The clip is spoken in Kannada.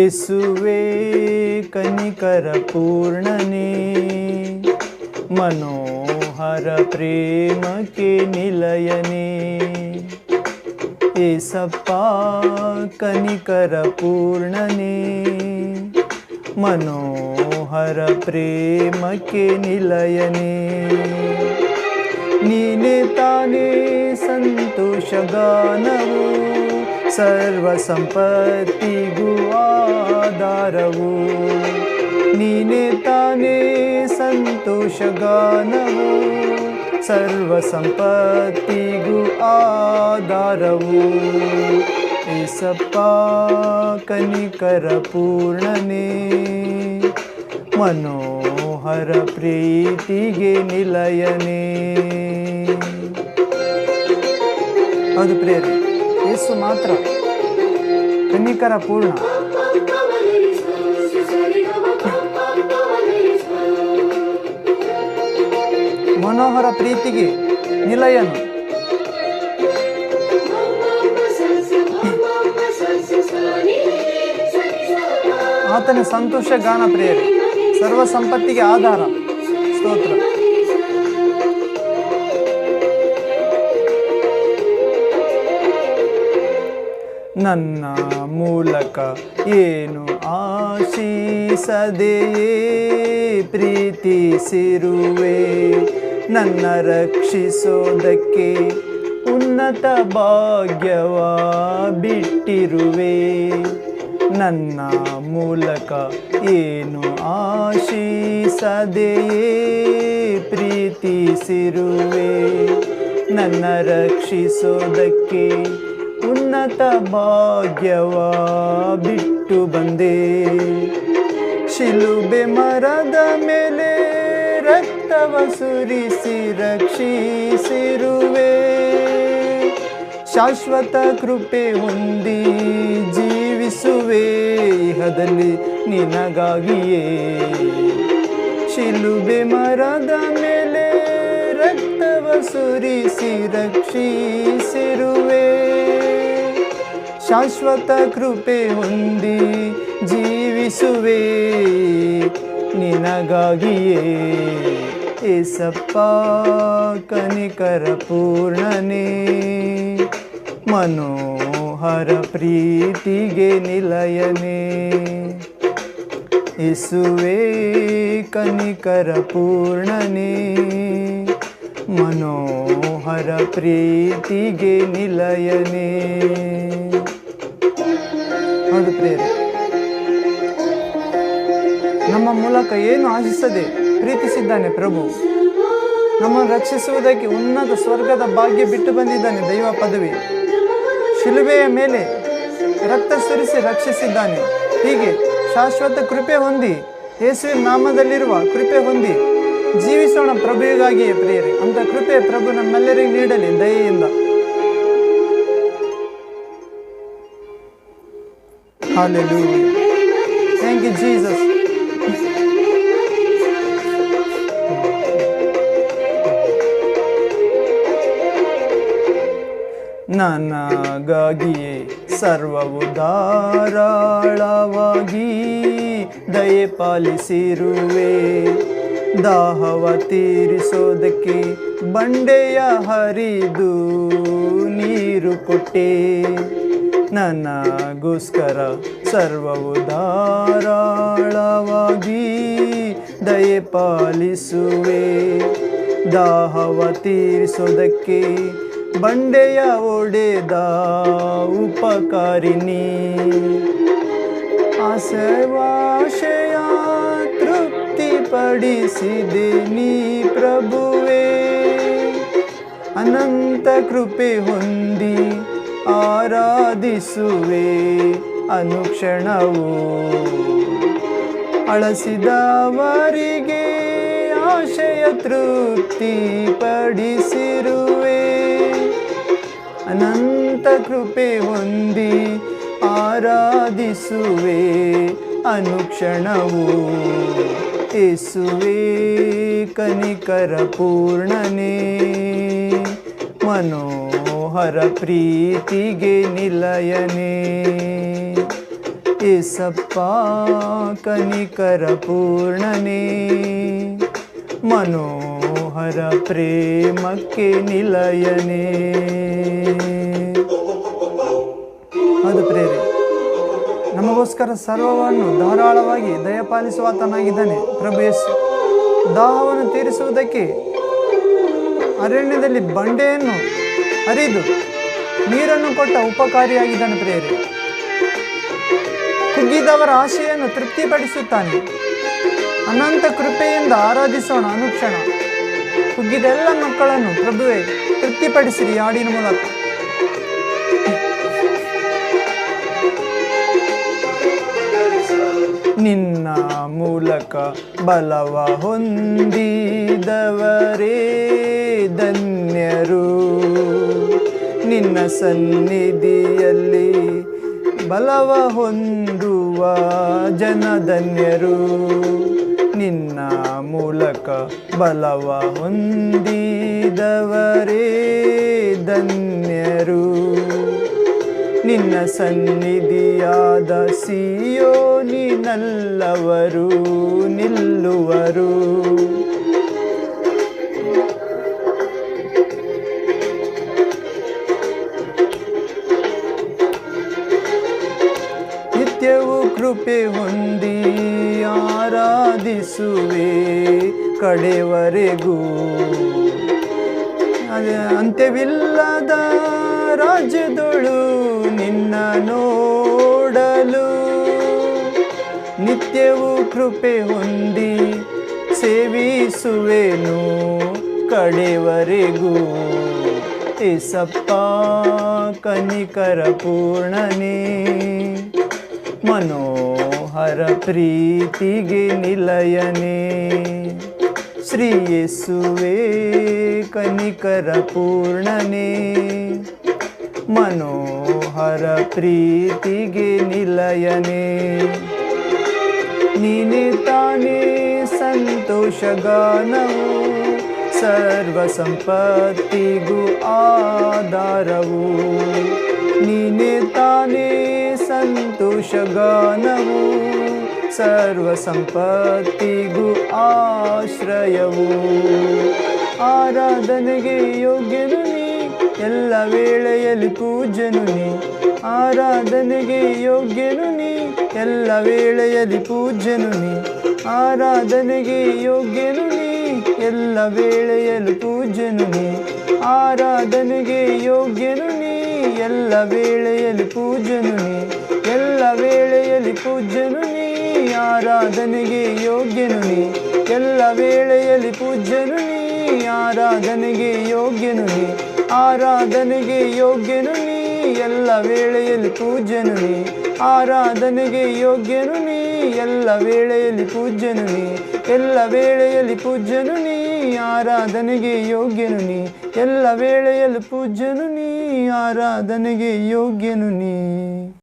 ಯೇಸುವೆ ಕನಿಕರ ಪೂರ್ಣನೇ ಮನೋಹರ ಪ್ರೇಮಕ್ಕೆ ನಿಲಯನೇ ಏಸಪ್ಪ ಕನಿಕರ ಪೂರ್ಣನೇ ಮನೋಹರ ಪ್ರೇಮಕ್ಕೆ ನಿಲಯನೇ ನೀನೆ ತಾನೇ ಸಂತೋಷಗಾನವು ಸರ್ವ ಸಂಪತ್ತಿಗೂ ಆಧಾರವು ನೀನೆ ತಾನೇ ಸಂತೋಷಗಾನವು ಸರ್ವ ಸಂಪತ್ತಿಗೂ ಆಧಾರವು. ಏಸಪ್ಪ, ಕನಿಕರ ಪೂರ್ಣನೇ. ಮನೋಹರ ಪ್ರೀತಿಗೆ ನಿಲಯನೇ. ಅದು ಪ್ರಿಯರೇ ಯೇಸು ಮಾತ್ರ ಕನಿಕರ ಪೂರ್ಣ. ಮನೋಹರ ಪ್ರೀತಿಗೆ ನಿಲಯನು. ಆತನ ಸಂತೋಷ ಗಾನ ಪ್ರಿಯರು, ಸರ್ವ ಸಂಪತ್ತಿಗೆ ಆಧಾರ. ಸ್ತೋತ್ರ. ನನ್ನ ಮೂಲಕ ಏನು ಆಶೀಸದೆಯೇ, ಪ್ರೀತಿಸಿರುವೆ. ನನ್ನ ರಕ್ಷಿಸೋದಕ್ಕೆ ಉನ್ನತ ಭಾಗ್ಯವ ಬಿಟ್ಟಿರುವೆ. ನನ್ನ ಮೂಲಕ ಏನು ಆಶೀಸದೆಯೇ ಪ್ರೀತಿಸಿರುವೆ. ನನ್ನ ರಕ್ಷಿಸೋದಕ್ಕೆ ಉನ್ನತ ಭಾಗ್ಯವ ಬಿಟ್ಟು ಬಂದೆ. ಶಿಲುಬೆ ಮರದ ಮೇಲೆ ರಕ್ತವ ಸುರಿಸಿ ರಕ್ಷಿಸಿರುವೆ. ಶಾಶ್ವತ ಕೃಪೆ ಹೊಂದಿ ಜೀವಿಸುವೆ. ಇಹದಲ್ಲಿ ನಿನಗಾಗಿಯೇ. ಶಿಲುಬೆ ಮರದ ಮೇಲೆ ರಕ್ತವ ಸುರಿಸಿ ರಕ್ಷಿಸಿರುವೆ. ಶಾಶ್ವತ ಕೃಪೆ ಹೊಂದಿ ಜೀವಿಸುವೆ. ನಿನಗಾಗಿಯೇ. ಏಸಪ್ಪ, ಕನಿಕರ ಪೂರ್ಣನೇ. ಮನೋಹರ ಪ್ರೀತಿಗೆ ನಿಲಯನೇ. ಇಸುವೆ ಕನಿಕರ ಪೂರ್ಣನೇ. ಮನೋಹರ ಪ್ರೀತಿಗೆ ನಿಲಯನೆ. ನಮ್ಮ ಮೂಲಕ ಏನು ಆಶಿಸದೆ ಪ್ರೀತಿಸಿದ್ದಾನೆ ಪ್ರಭು. ನಮ್ಮನ್ನು ರಕ್ಷಿಸುವುದಕ್ಕೆ ಉನ್ನತ ಸ್ವರ್ಗದ ಭಾಗ್ಯ ಬಿಟ್ಟು ಬಂದಿದ್ದಾನೆ ದೈವ ಪದವಿ. ಶಿಲುಬೆಯ ಮೇಲೆ ರಕ್ತ ಸುರಿಸಿ ರಕ್ಷಿಸಿದ್ದಾನೆ. ಹೀಗೆ ಶಾಶ್ವತ ಕೃಪೆ ಹೊಂದಿ ಯೇಸುವಿನ ನಾಮದಲ್ಲಿರುವ ಕೃಪೆ ಹೊಂದಿ ಜೀವಿಸೋಣ ಪ್ರಭುವಿಗಾಗಿಯೇ ಪ್ರಿಯರಿ. ಅಂತ ಕೃಪೆ ಪ್ರಭು ನಮ್ಮೆಲ್ಲರಿಗೂ ನೀಡಲಿ ದಯೆಯಿಂದ. Hallelujah. Thank you, Jesus. ನನಗಾಗಿಯೇ ಸರ್ವವು ಧಾರಾಳವಾಗಿ ದಯೆ ಪಾಲಿಸಿರುವೆ. ದಾಹವ ತೀರಿಸೋದಕ್ಕೆ ಬಂಡೆಯ ಹರಿದು ನೀರು ಕೊಟ್ಟೆ. ನನಗೋಸ್ಕರ ಸರ್ವವು ಧಾರಾಳವಾಗಿ ದಯೆ ಪಾಲಿಸುವೆ. ದಾಹವ ತೀರಿಸೋದಕ್ಕೆ ಬಂಡೆಯ ಒಡೆದ ಉಪಕಾರಿಣಿ. ಆಸವಾಶಯ ತೃಪ್ತಿಪಡಿಸಿದೆ ನೀ ಪ್ರಭುವೇ. ಅನಂತ ಕೃಪೆ ಹೊಂದಿ ಆರಾಧಿಸುವೆ ಅನುಕ್ಷಣವು. ಅಳಸಿದವರಿಗೆ ಆಶಯ ತೃಪ್ತಿ ಪಡಿಸಿರುವೆ ಅನಂತ ಕೃಪೆ ಹೊಂದಿ ಆರಾಧಿಸುವೆ ಅನುಕ್ಷಣವು. ಏಸುವೆ, ಕನಿಕರ ಪೂರ್ಣನೇ. ಮನೋಹರ ಪ್ರೀತಿಗೆ ನಿಲಯನೇ. ಏಸಪ್ಪ, ಕನಿಕರ ಪೂರ್ಣನೇ. ಮನೋಹರ ಪ್ರೇಮಕ್ಕೆ ನಿಲಯನೇ. ನಮಗೋಸ್ಕರ ಸರ್ವವನ್ನು ಧಾರಾಳವಾಗಿ ದಯಪಾಲಿಸುವಾತನಾಗಿದ್ದಾನೆ ಪ್ರಭು ಯೇಸು. ದಾಹವನ್ನು ತೀರಿಸುವುದಕ್ಕೆ ಅರಣ್ಯದಲ್ಲಿ ಬಂಡೆಯನ್ನು ಹರಿದು ನೀರನ್ನು ಕೊಟ್ಟ ಉಪಕಾರಿಯಾಗಿದ್ದಾನೆ ಪ್ರೇರೆ ಕುಗ್ಗಿದವರ ಆಶೆಯನ್ನು ತೃಪ್ತಿಪಡಿಸುತ್ತಾನೆ. ಅನಂತ ಕೃಪೆಯಿಂದ ಆರಾಧಿಸೋಣ ಅನುಕ್ಷಣ. ಕುಗ್ಗಿದ ಎಲ್ಲ ಮಕ್ಕಳನ್ನು ಪ್ರಭುವೆ, ತೃಪ್ತಿಪಡಿಸಿರಿ ಹಾಡಿನ ಮೂಲಕ. ನಿನ್ನ ಮೂಲಕ ಬಲವ ಹೊಂದಿದವರೇ ಧನ್ಯರು. ನಿನ್ನ ಸನ್ನಿಧಿಯಲ್ಲಿ ಬಲವ ಹೊಂದುವ ಜನಧನ್ಯರು. ನಿನ್ನ ಮೂಲಕ ಬಲವ ಹೊಂದಿದವರೇ ಧನ್ಯರು. ನಿನ್ನ ಸನ್ನಿಧಿಯಾದ ಸಿಯೋನಿನಲ್ಲವರು ನಿಲ್ಲುವರು. ನಿತ್ಯವು ಕೃಪೆ ಹೊಂದಿ ಆರಾಧಿಸುವೆ ಕಡೆವರೆಗೂ. ಅಂತ್ಯವಿಲ್ಲದ ರಾಜ್ಯದೊಳು ನಿನ್ನ ನೋಡಲು ನಿತ್ಯವೂ ಕೃಪೆ ಹೊಂದಿ ಸೇವಿಸುವೆನು ಕಡೆವರೆಗೂ. ಏಸಪ್ಪ, ಕನಿಕರ ಪೂರ್ಣನೇ, ಮನೋಹರ ಪ್ರೀತಿಗೆ ನಿಲಯನೇ. ಶ್ರೀ ಯೇಸುವೆ, ಕನಿಕರ ಪೂರ್ಣನೇ. ಮನೋಹರ ಪ್ರೀತಿಗೆ ನಿಲಯನೇ. ನೀನೆ ತಾನೇ ಸಂತೋಷಗಾನವು ಸರ್ವ ಸಂಪತ್ತಿಗೂ ಆಧಾರವು. ನೀನೆ ತಾನೇ ಸಂತೋಷಗಾನವು ಸರ್ವ ಸಂಪತ್ತಿಗೂ ಆಶ್ರಯವು. ಆರಾಧನೆಗೆ ಯೋಗ್ಯನು ಎಲ್ಲ ವೇಳೆಯಲ್ಲಿ ಪೂಜನು ನೀ, ಆರಾಧನೆಗೆ ಯೋಗ್ಯನು ನೀ. ಎಲ್ಲ ವೇಳೆಯಲ್ಲಿ ಪೂಜನು ನೀ, ಆರಾಧನೆಗೆ ಯೋಗ್ಯನು ನೀ. ಎಲ್ಲ ವೇಳೆಯಲ್ಲಿ ಪೂಜನು ನೀ, ಆರಾಧನೆಗೆ ಯೋಗ್ಯನು ನೀ. ಎಲ್ಲ ವೇಳೆಯಲ್ಲಿ ಪೂಜನು ನೀ, ಎಲ್ಲ ವೇಳೆಯಲ್ಲಿ ಪೂಜನು ನೀ, ಆರಾಧನೆಗೆ ಯೋಗ್ಯನು ನೀ. ಎಲ್ಲ ವೇಳೆಯಲ್ಲಿ ಪೂಜನು ನೀ, ಆರಾಧನೆಗೆ ಯೋಗ್ಯನು ನೀ. ಆರಾಧನೆಗೆ ಯೋಗ್ಯನು ನೀ, ಎಲ್ಲ ವೇಳೆಯಲ್ಲಿ ಪೂಜನು ನೀ. ಆರಾಧನೆಗೆ ಯೋಗ್ಯನು ನೀ, ಎಲ್ಲ ವೇಳೆಯಲ್ಲಿ ಪೂಜ್ಯನು ನೀ. ಎಲ್ಲ ವೇಳೆಯಲ್ಲಿ ಪೂಜ್ಯನು ನೀ, ಆರಾಧನೆಗೆ ಯೋಗ್ಯನು ನೀ. ಎಲ್ಲ ವೇಳೆಯಲ್ಲಿ ಪೂಜ್ಯನು ನೀ, ಆರಾಧನೆಗೆ ಯೋಗ್ಯನು ನೀ.